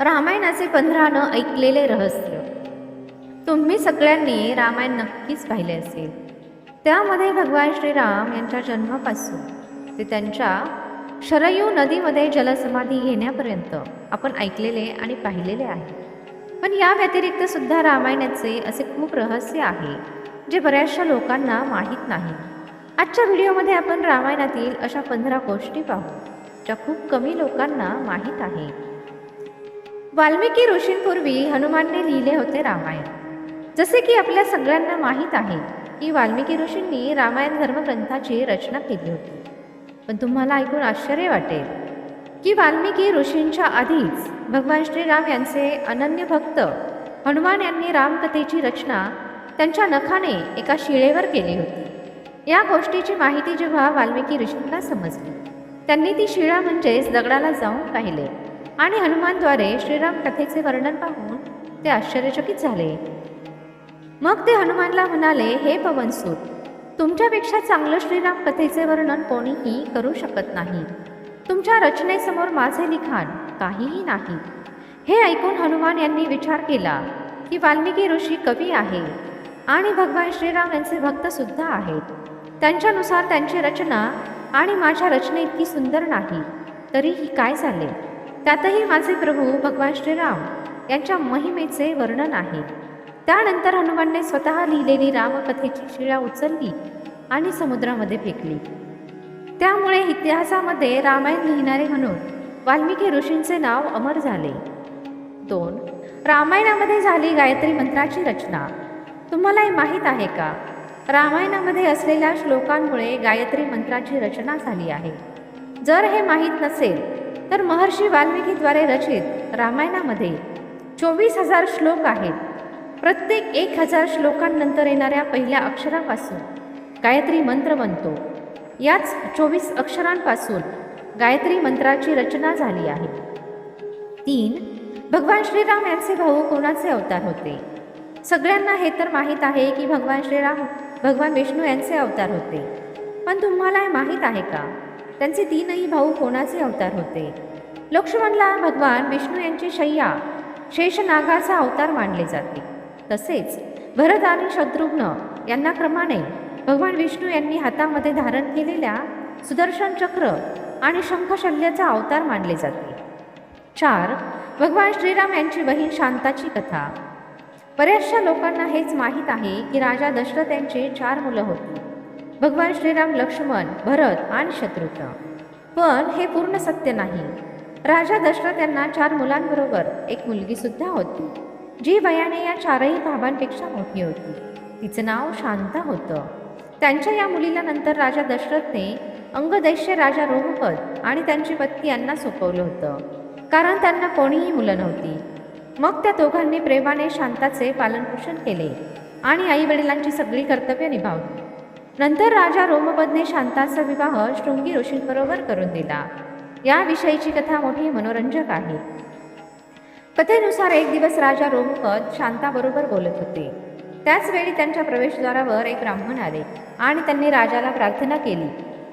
रामायणाचे पंधरानं ऐकलेले रहस्य. तुम्ही सगळ्यांनी रामायण नक्कीच पाहिले असेल. त्यामध्ये भगवान श्रीराम यांच्या जन्मापासून ते त्यांच्या शरयू नदीमध्ये जलसमाधी घेण्यापर्यंत आपण ऐकलेले आणि पाहिलेले आहे. पण या व्यतिरिक्त सुद्धा रामायणाचे असे खूप रहस्य आहे जे बऱ्याचशा लोकांना माहीत नाही. आजच्या व्हिडिओमध्ये आपण रामायणातील अशा पंधरा गोष्टी पाहू ज्या खूप कमी लोकांना माहीत आहे. वाल्मिकी ऋषींपूर्वी हनुमानने लिहिले होते रामायण. जसे की आपल्या सगळ्यांना माहीत आहे की वाल्मिकी ऋषींनी रामायण धर्मग्रंथाची रचना केली होती. पण तुम्हाला ऐकून आश्चर्य वाटेल की वाल्मिकी ऋषींच्या आधीच भगवान श्रीराम यांचे अनन्य भक्त हनुमान यांनी रामकथेची रचना त्यांच्या नखाने एका शिळेवर केली होती. या गोष्टीची माहिती जेव्हा वाल्मिकी ऋषींना समजली त्यांनी ती शिळा म्हणजेच दगडाला जाऊन पाहिले. आणि हनुमानद्वारे श्रीराम कथेचे वर्णन पाहून ते आश्चर्यचकित झाले. मग ते हनुमानला म्हणाले हे पवनसूत तुमच्यापेक्षा चांगलं श्रीराम कथेचे वर्णन कोणीही करू शकत नाही. तुमच्या रचनेसमोर माझे लिखाण काहीही नाही. हे ऐकून हनुमान यांनी विचार केला की वाल्मिकी ऋषी कवी आहे आणि भगवान श्रीराम यांचे भक्तसुद्धा आहेत. त्यांच्यानुसार त्यांची रचना आणि माझ्या रचने इतकी सुंदर नाही. तरीही काय झाले? त्यातही माझे प्रभू भगवान श्रीराम यांच्या महिमेचे वर्णन आहे. त्यानंतर हनुमानने स्वतः लिहिलेली रामकथेची शिळा उचलली आणि समुद्रामध्ये फेकली. त्यामुळे इतिहासामध्ये रामायण लिहिणारे म्हणून वाल्मिकी ऋषींचे नाव अमर झाले. दोन रामायणामध्ये झाली गायत्री मंत्राची रचना. तुम्हाला हे माहीत आहे का? रामायणामध्ये असलेल्या श्लोकांमुळे गायत्री मंत्राची रचना झाली आहे. जर हे माहीत नसेल तर महर्षी वाल्मिकीद्वारे रचित रामायणामध्ये चोवीस हजार श्लोक आहेत. प्रत्येक एक हजार श्लोकांनंतर येणाऱ्या पहिल्या अक्षरापासून गायत्री मंत्र बनतो. याच चोवीस अक्षरांपासून गायत्री मंत्राची रचना झाली आहे. तीन भगवान श्रीराम यांचे भाऊ कोणाचे अवतार होते? सगळ्यांना हे तर माहीत आहे की भगवान श्रीराम भगवान विष्णू यांचे अवतार होते. पण तुम्हाला हे माहीत आहे का? त्यांचे तीनही भाऊ कोणाचे अवतार होते? लक्ष्मणला भगवान विष्णू यांची शय्या शेषनागाचा अवतार मानले जाते. तसेच भरत आणि शत्रुघ्न यांना क्रमाने भगवान विष्णू यांनी हातामध्ये धारण केलेल्या सुदर्शन चक्र आणि शंखशल्याचा अवतार मानले जाते. चार भगवान श्रीराम यांची बहीण शांताची कथा. बऱ्याचशा लोकांना हेच माहीत आहे की राजा दशरथ यांचे चार मुलं होती. भगवान श्रीराम लक्ष्मण भरत आणि शत्रुघ्न. पण हे पूर्ण सत्य नाही. राजा दशरथ यांना चार मुलांबरोबर एक मुलगीसुद्धा होती जी वयाने या चारही भावांपेक्षा मोठी होती. तिचं नाव शांता होतं. त्यांच्या या मुलीला नंतर राजा दशरथने अंगदैश्य राजा रोमपद आणि त्यांची पत्नी यांना सोपवलं होतं कारण त्यांना कोणीही मुलं नव्हती. मग त्या दोघांनी प्रेमाने शांताचे पालनपोषण केले आणि आई वडिलांची सगळी कर्तव्य निभावली. नंतर राजा रोमपदने शांताचा विवाह शृंगी ऋषींबरोबर करून दिला. याविषयीची कथा मोठी मनोरंजक आहे. कथेनुसार एक दिवस राजा रोमपद शांताबरोबर बोलत होते. त्याच वेळी त्यांच्या प्रवेशद्वारावर एक ब्राह्मण आले आणि त्यांनी राजाला प्रार्थना केली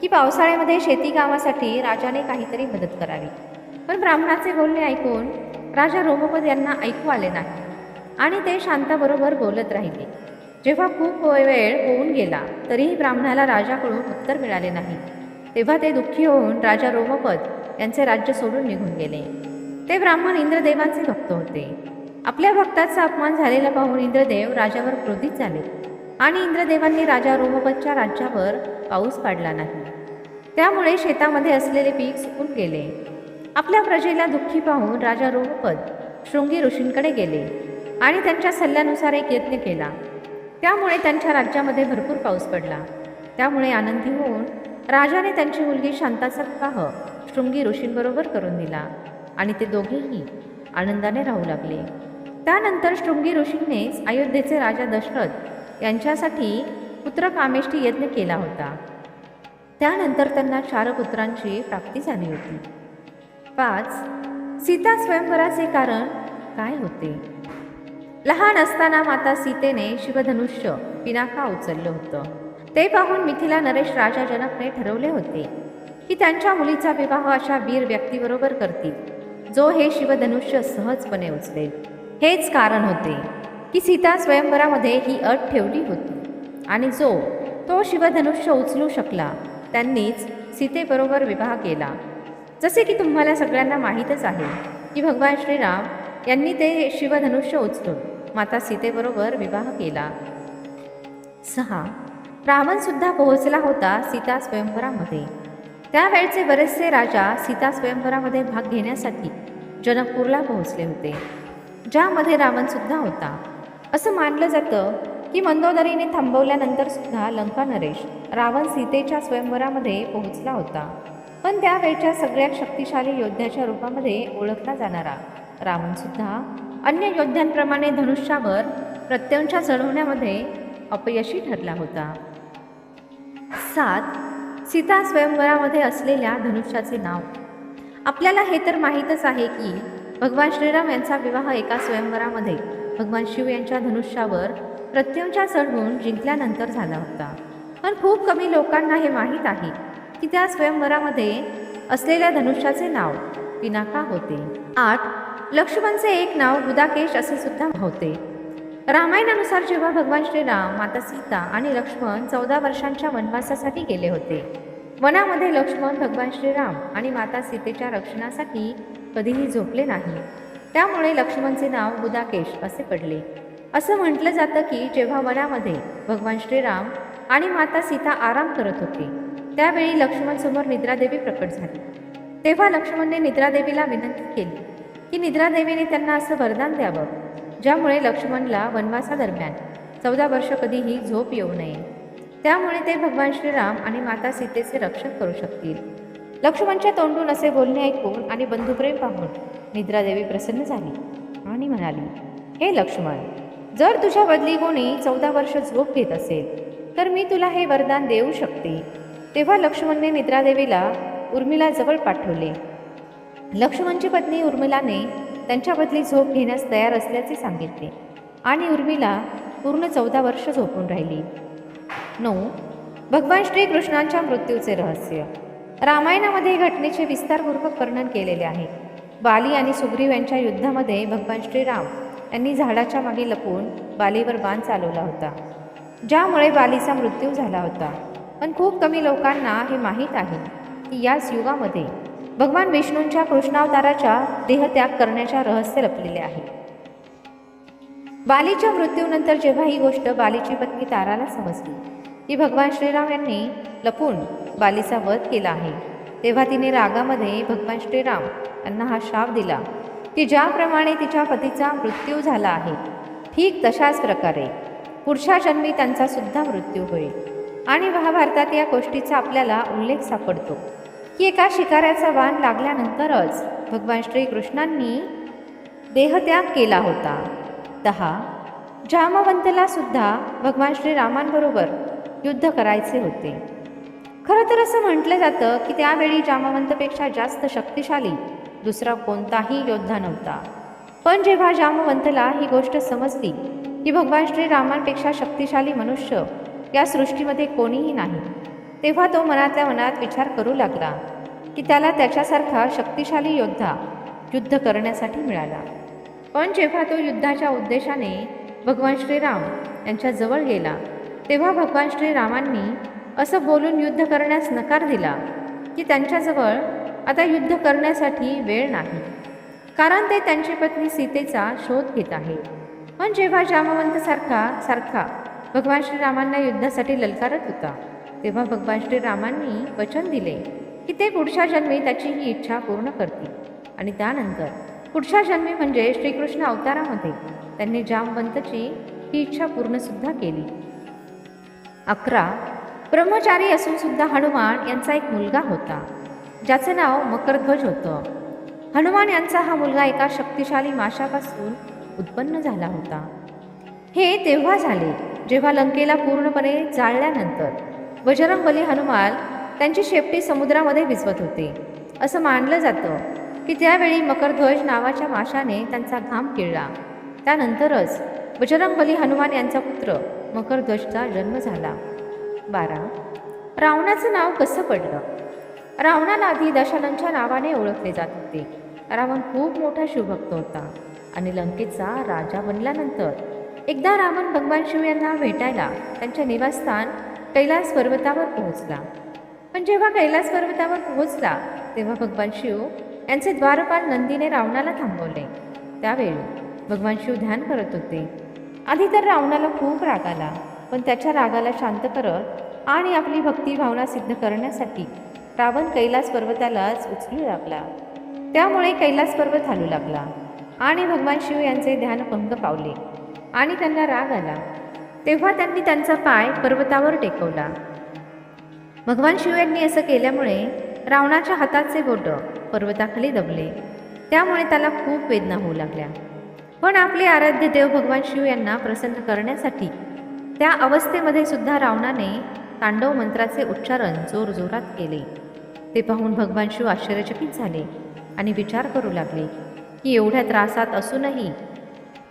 की पावसाळ्यामध्ये शेती कामासाठी राजाने काहीतरी मदत करावी. पण ब्राह्मणाचे बोलणे ऐकून राजा रोमपद यांना ऐकू आले नाही आणि ते शांताबरोबर बोलत राहिले. जेव्हा खूप वेळ होऊन गेला तरीही ब्राह्मणाला राजाकडून उत्तर मिळाले नाही. तेव्हा ते दुःखी होऊन राजा रोमपद यांचे राज्य सोडून निघून गेले. ते ब्राह्मण इंद्रदेवांचे भक्त होते. आपल्या भक्ताचा अपमान झालेला पाहून इंद्रदेव राजावर क्रोधित झाले आणि इंद्रदेवांनी राजा रोमपदच्या राज्यावर पाऊस पाडला नाही. त्यामुळे शेतामध्ये असलेले पीक सुकून गेले. आपल्या प्रजेला दुःखी पाहून राजा रोमपद शृंगी ऋषींकडे गेले आणि त्यांच्या सल्ल्यानुसार एक यज्ञ केला. त्यामुळे त्यांच्या राज्यामध्ये भरपूर पाऊस पडला. त्यामुळे आनंदी होऊन राजाने त्यांची मुलगी शांताचा विवाह शृंगी ऋषींबरोबर करून दिला आणि ते दोघेही आनंदाने राहू लागले. त्यानंतर शृंगी ऋषींनीच अयोध्येचे राजा दशरथ यांच्यासाठी पुत्र कामेष्टी यज्ञ केला होता. त्यानंतर त्यांना चार पुत्रांची प्राप्ती झाली होती. पाच सीता स्वयंवराचे कारण काय होते? लहान असताना माता सीतेने शिवधनुष्य पिनाका उचललं होतं. ते पाहून मिथिला नरेश राजा जनकने ठरवले होते की त्यांच्या मुलीचा विवाह अशा वीर व्यक्तीबरोबर करतील. जो हे शिवधनुष्य सहजपणे उचलेल. हेच कारण होते की सीता स्वयंवरामध्ये ही अट ठेवली होती आणि जो तो शिवधनुष्य उचलू शकला त्यांनीच सीतेबरोबर विवाह केला. जसे की तुम्हाला सगळ्यांना माहीतच आहे की भगवान श्रीराम यांनी ते शिवधनुष्य उचलून माता सीतेबरोबर विवाह केला. सहा. रावणसुद्धा पोहोचला होता सीता स्वयंवरामध्ये. त्यावेळचे बरेचसे राजा सीता स्वयंवरामध्ये भाग घेण्यासाठी जनकपूरला पोहोचले होते ज्यामध्ये रावणसुद्धा होता. असं मानलं जातं की मंदोदरीने थांबवल्यानंतर सुद्धा लंका नरेश रावण सीतेच्या स्वयंवरामध्ये पोहोचला होता. पण त्यावेळच्या सगळ्यात शक्तिशाली योद्ध्याच्या रूपामध्ये ओळखला जाणारा रावणसुद्धा अन्य योद्ध्यांप्रमाणे धनुष्यावर प्रत्यंशा चढवण्यामध्ये अपयशी ठरला होता. सात सीता स्वयंवरामध्ये असलेल्या धनुष्याचे नाव. आपल्याला हे तर माहीतच आहे की भगवान श्रीराम यांचा विवाह एका स्वयंवरामध्ये भगवान शिव यांच्या धनुष्यावर प्रत्यंशा चढवून जिंकल्यानंतर झाला होता. पण खूप कमी लोकांना हे माहीत आहे की त्या स्वयंवरामध्ये असलेल्या धनुष्याचे नाव पिनाका होते. आठ लक्ष्मणचे एक नाव गुदाकेश असे सुद्धा होते. रामायणानुसार जेव्हा भगवान श्रीराम माता सीता आणि लक्ष्मण चौदा वर्षांच्या वनवासासाठी गेले होते वनामध्ये लक्ष्मण भगवान श्रीराम आणि माता सीतेच्या रक्षणासाठी कधीही झोपले नाही. त्यामुळे लक्ष्मणचे नाव बुदाकेश असे पडले. असं म्हटलं जातं की जेव्हा वनामध्ये भगवान श्रीराम आणि माता सीता आराम करत होते त्यावेळी लक्ष्मणसमोर निद्रादेवी प्रकट झाली. तेव्हा लक्ष्मणने निद्रादेवीला विनंती केली. की निद्रादेवीने त्यांना असं वरदान द्यावं ज्यामुळे लक्ष्मणला वनवासादरम्यान चौदा वर्ष कधीही झोप येऊ नये. त्यामुळे ते भगवान श्रीराम आणि माता सीतेचे रक्षण करू शकतील. लक्ष्मणच्या तोंडून असे बोलणे ऐकून आणि बंधुप्रेम पाहून निद्रादेवी प्रसन्न झाली आणि म्हणाली हे लक्ष्मण जर तुझ्या बदली कोणी चौदा वर्ष झोप घेत असेल तर मी तुला हे वरदान देऊ शकते. तेव्हा लक्ष्मणने निद्रादेवीला उर्मिला जवळ पाठवले. लक्ष्मणची पत्नी उर्मिलाने त्यांच्या बदली झोप घेण्यास तयार असल्याचे सांगितले आणि उर्मिला पूर्ण चौदा वर्ष झोपून राहिली. नऊ. भगवान श्रीकृष्णांच्या मृत्यूचे रहस्य. रामायणामध्ये घटनेचे विस्तारपूर्वक वर्णन केलेले आहे. बाली आणि सुग्रीव यांच्या युद्धामध्ये भगवान श्रीराम यांनी झाडाच्या मागे लपून बालीवर बाण चालवला होता ज्यामुळे बालीचा मृत्यू झाला होता. पण खूप कमी लोकांना हे माहीत आहे. की याच युगामध्ये भगवान विष्णूंच्या कृष्णावताराच्या देहत्याग करण्याच्या रहस्य लपलेले आहे. बालीच्या मृत्यूनंतर जेव्हा ही गोष्ट बालीची पत्नी ताराला समजली की भगवान श्रीराम यांनी लपून बालीचा वध केला आहे तेव्हा तिने रागामध्ये भगवान श्रीराम यांना हा शाप दिला की ज्याप्रमाणे तिच्या पतीचा मृत्यू झाला आहे ठीक तशाच प्रकारे पुढच्या जन्मी त्यांचा सुद्धा मृत्यू होईल. आणि महाभारतात या गोष्टीचा आपल्याला उल्लेख सापडतो. की एका शिकाऱ्याचा बाण लागल्यानंतरच भगवान श्रीकृष्णांनी देहत्याग केला होता. दहा जामवंतला सुद्धा भगवान श्रीरामांबरोबर युद्ध करायचे होते. खरं तर असं म्हटलं जातं की त्यावेळी जामवंतपेक्षा जास्त शक्तिशाली दुसरा कोणताही योद्धा नव्हता. पण जेव्हा जामवंतला ही गोष्ट समजली की भगवान श्रीरामांपेक्षा शक्तिशाली मनुष्य या सृष्टीमध्ये कोणीही नाही तेव्हा तो मनातल्या मनात विचार करू लागला की त्याला त्याच्यासारखा शक्तिशाली योद्धा युद्ध करण्यासाठी मिळाला. पण जेव्हा तो युद्धाच्या उद्देशाने भगवान श्रीराम यांच्या जवळ गेला तेव्हा भगवान श्रीरामांनी असं बोलून युद्ध करण्यास नकार दिला की त्यांच्याजवळ आता युद्ध करण्यासाठी वेळ नाही. कारण ते त्यांची पत्नी सीतेचा शोध घेत आहे. पण जेव्हा जामवंतसारखा सारखा भगवान श्रीरामांना युद्धासाठी ललकारत होता तेव्हा भगवान श्रीरामांनी वचन दिले की ते पुढच्या जन्मी त्याची ही इच्छा पूर्ण करतील. आणि त्यानंतर पुढच्या जन्मी म्हणजे श्रीकृष्ण अवतारामध्ये त्यांनी जामवंतची ही इच्छा पूर्णसुद्धा केली. अकरा. ब्रह्मचारी असून सुद्धा हनुमान यांचा एक मुलगा होता ज्याचं नाव मकरध्वज होतं. हनुमान यांचा हा मुलगा एका शक्तिशाली माशापासून उत्पन्न झाला होता. हे तेव्हा झाले जेव्हा लंकेला पूर्णपणे जाळल्यानंतर बजरंगबली हनुमान त्यांची शेपटी समुद्रामध्ये विजवत होते. असं मानलं जातं की त्यावेळी मकरध्वज नावाच्या माशाने त्यांचा घाम किळला. त्यानंतरच बजरंगबली हनुमान यांचा पुत्र मकरध्वजचा जन्म झाला. बारा. रावणाचं नाव कसं पडलं? रावणाला आधी दशानंदच्या नावाने ओळखले जात होते. रावण खूप मोठा शिवभक्त होता आणि लंकेचा राजा बनल्यानंतर एकदा रावण भगवान शिव यांना भेटायला त्यांच्या निवासस्थान कैलास पर्वतावर पोहोचला. पण जेव्हा कैलास पर्वतावर पोहोचला तेव्हा भगवान शिव यांचे द्वारपाल नंदीने रावणाला थांबवले. त्यावेळी भगवान शिव ध्यान करत होते. आधी तर रावणाला खूप राग आला पण त्याच्या रागाला शांत करत आणि आपली भक्तिभावना सिद्ध करण्यासाठी रावण कैलास पर्वतालाच उचलू लागला. त्यामुळे कैलास पर्वत हालू लागला आणि भगवान शिव यांचे ध्यान भंग पावले आणि त्यांना राग आला. तेव्हा त्यांनी त्यांचा पाय पर्वतावर टेकवला. भगवान शिव यांनी असं केल्यामुळे रावणाच्या हाताचे बोट पर्वताखाली दबले. त्यामुळे त्याला खूप वेदना होऊ लागल्या. पण आपले आराध्य देव भगवान शिव यांना प्रसन्न करण्यासाठी त्या अवस्थेमध्ये सुद्धा रावणाने तांडव मंत्राचे उच्चारण जोरजोरात केले. ते पाहून भगवान शिव आश्चर्यचकित झाले आणि विचार करू लागले की एवढ्या त्रासात असूनही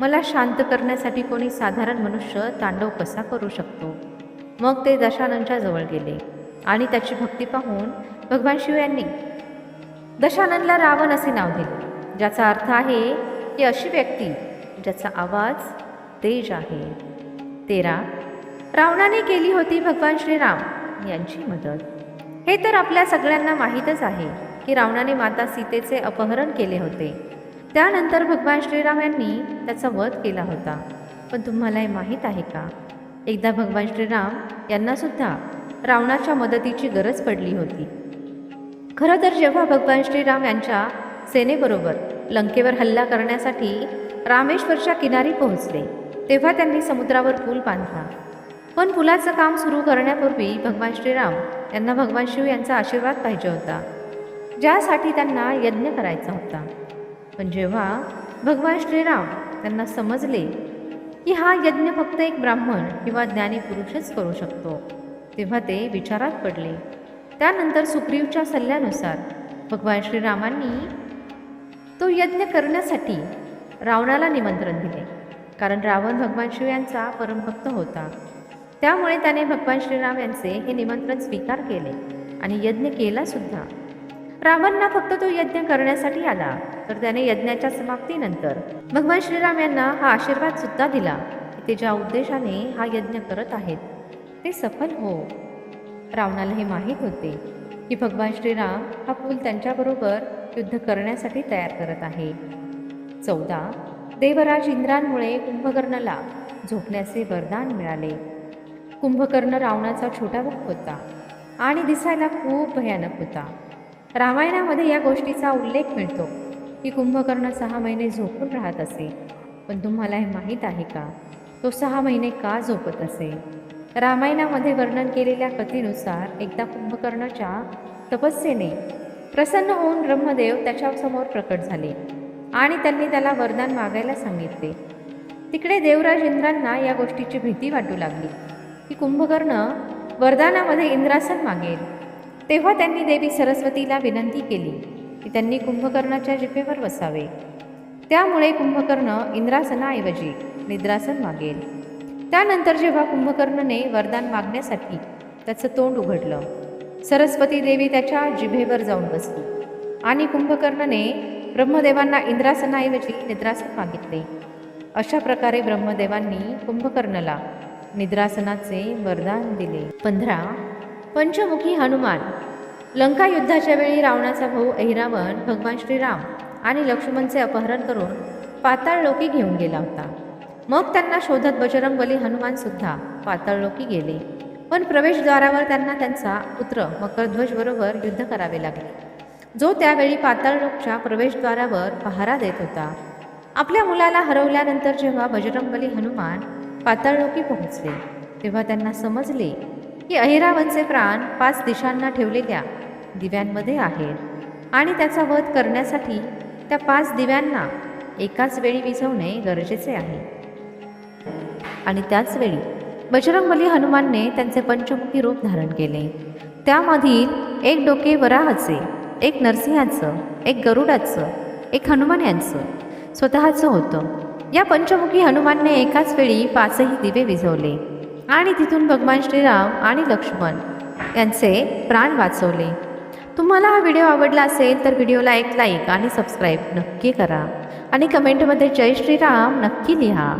मला शांत करण्यासाठी कोणी साधारण मनुष्य तांडव कसा करू शकतो? मग ते दशाननच्या जवळ गेले आणि त्याची भक्ती पाहून भगवान शिव यांनी दशाननला रावण असे नाव दिले ज्याचा अर्थ आहे की अशी व्यक्ती ज्याचा आवाज तेज आहे. तेरा रावणाने केली होती भगवान श्रीराम यांची मदत. हे तर आपल्या सगळ्यांना माहीतच आहे की रावणाने माता सीतेचे अपहरण केले होते. त्यानंतर भगवान श्रीराम यांनी त्याचा वध केला होता. पण तुम्हाला हे माहीत आहे का? एकदा भगवान श्रीराम यांनासुद्धा रावणाच्या मदतीची गरज पडली होती. खरं तर जेव्हा भगवान श्रीराम यांच्या सेनेबरोबर लंकेवर हल्ला करण्यासाठी रामेश्वरच्या किनारी पोहोचले तेव्हा त्यांनी समुद्रावर पूल बांधला. पण पुलाचं काम सुरू करण्यापूर्वी भगवान श्रीराम यांना भगवान शिव यांचा आशीर्वाद पाहिजे होता ज्यासाठी त्यांना यज्ञ करायचा होता. पण जेव्हा भगवान श्रीराम त्यांना समजले की हा यज्ञ फक्त एक ब्राह्मण किंवा ज्ञानी पुरुषच करू शकतो तेव्हा ते विचारात पडले. त्यानंतर सुग्रीवच्या सल्ल्यानुसार भगवान श्रीरामांनी तो यज्ञ करण्यासाठी रावणाला निमंत्रण दिले कारण रावण भगवान शिव यांचा परमभक्त होता. त्यामुळे त्याने भगवान श्रीराम यांचे हे निमंत्रण स्वीकार केले आणि यज्ञ केला सुद्धा. रावणना फक्त तो यज्ञ करण्यासाठी आला. तर त्याने यज्ञाच्या समाप्तीनंतर भगवान श्रीराम यांना हा आशीर्वाद सुद्धा दिला की ते ज्या उद्देशाने हा यज्ञ करत आहेत ते सफल हो. रावणाला हे माहीत होते की भगवान श्रीराम हा पूल त्यांच्याबरोबर युद्ध करण्यासाठी तयार करत आहे. चौदा. देवराज इंद्रांमुळे कुंभकर्णाला झोपण्याचे वरदान मिळाले. कुंभकर्ण रावणाचा छोटा भाऊ होता आणि दिसायला खूप भयानक होता. रामायणामध्ये या गोष्टीचा उल्लेख मिळतो की कुंभकर्ण सहा महिने झोपून राहत असे. पण तुम्हाला हे माहीत आहे का? तो सहा महिने का झोपत असे? रामायणामध्ये वर्णन केलेल्या कथेनुसार एकदा कुंभकर्णाच्या तपस्येने प्रसन्न होऊन ब्रह्मदेव त्याच्यासमोर प्रकट झाले आणि त्यांनी त्याला वरदान मागायला सांगितले. तिकडे देवराज इंद्रांना या गोष्टीची भीती वाटू लागली की कुंभकर्ण वरदानामध्ये इंद्रासन मागेल. तेव्हा त्यांनी देवी सरस्वतीला विनंती केली की त्यांनी कुंभकर्णाच्या जिभेवर बसावे. त्यामुळे कुंभकर्ण इंद्रासनाऐवजी निद्रासन मागेल. त्यानंतर जेव्हा कुंभकर्णने वरदान मागण्यासाठी त्याचं तोंड उघडलं सरस्वती देवी त्याच्या जिभेवर जाऊन बसली आणि कुंभकर्णने ब्रह्मदेवांना इंद्रासनाऐवजी निद्रासन मागितले. अशा प्रकारे ब्रह्मदेवांनी कुंभकर्णला निद्रासनाचे वरदान दिले. पंधरा पंचमुखी हनुमान. लंका युद्धाच्या वेळी रावणाचा भाऊ अहिरावण भगवान श्रीराम आणि लक्ष्मणचे अपहरण करून पाताळलोकी घेऊन गेला होता. मग त्यांना शोधत बजरंगबली हनुमानसुद्धा पाताळलोकी गेले. पण प्रवेशद्वारावर त्यांना त्यांचा पुत्र मकरध्वज बरोबर युद्ध करावे लागले. जो त्यावेळी पाताळलोकच्या प्रवेशद्वारावर पहारा देत होता. आपल्या मुलाला हरवल्यानंतर जेव्हा बजरंगबली हनुमान पाताळलोकी पोहोचले तेव्हा त्यांना समजले की अहिरावनचे प्राण पाच दिशांना ठेवलेल्या दिव्यांमध्ये आहेत. आणि त्याचा वध करण्यासाठी त्या पाच दिव्यांना एकाच वेळी विझवणे गरजेचे आहे. आणि त्याचवेळी बजरंगबली हनुमानने त्यांचे पंचमुखी रूप धारण केले. त्यामधील एक डोके वराहाचे एक नरसिंहाचं एक गरुडाचं एक हनुमान यांचं स्वतःचं होतं. या पंचमुखी हनुमानने एकाच वेळी पाचही दिवे विझवले. आणि तिथून भगवान श्रीराम आणि लक्ष्मण यांचे प्राण वाचवले. तुम्हाला हा व्हिडिओ आवडला असेल तर व्हिडिओला एक लाईक आणि सबस्क्राईब नक्की करा. आणि कमेंटमध्ये जय श्रीराम नक्की लिहा.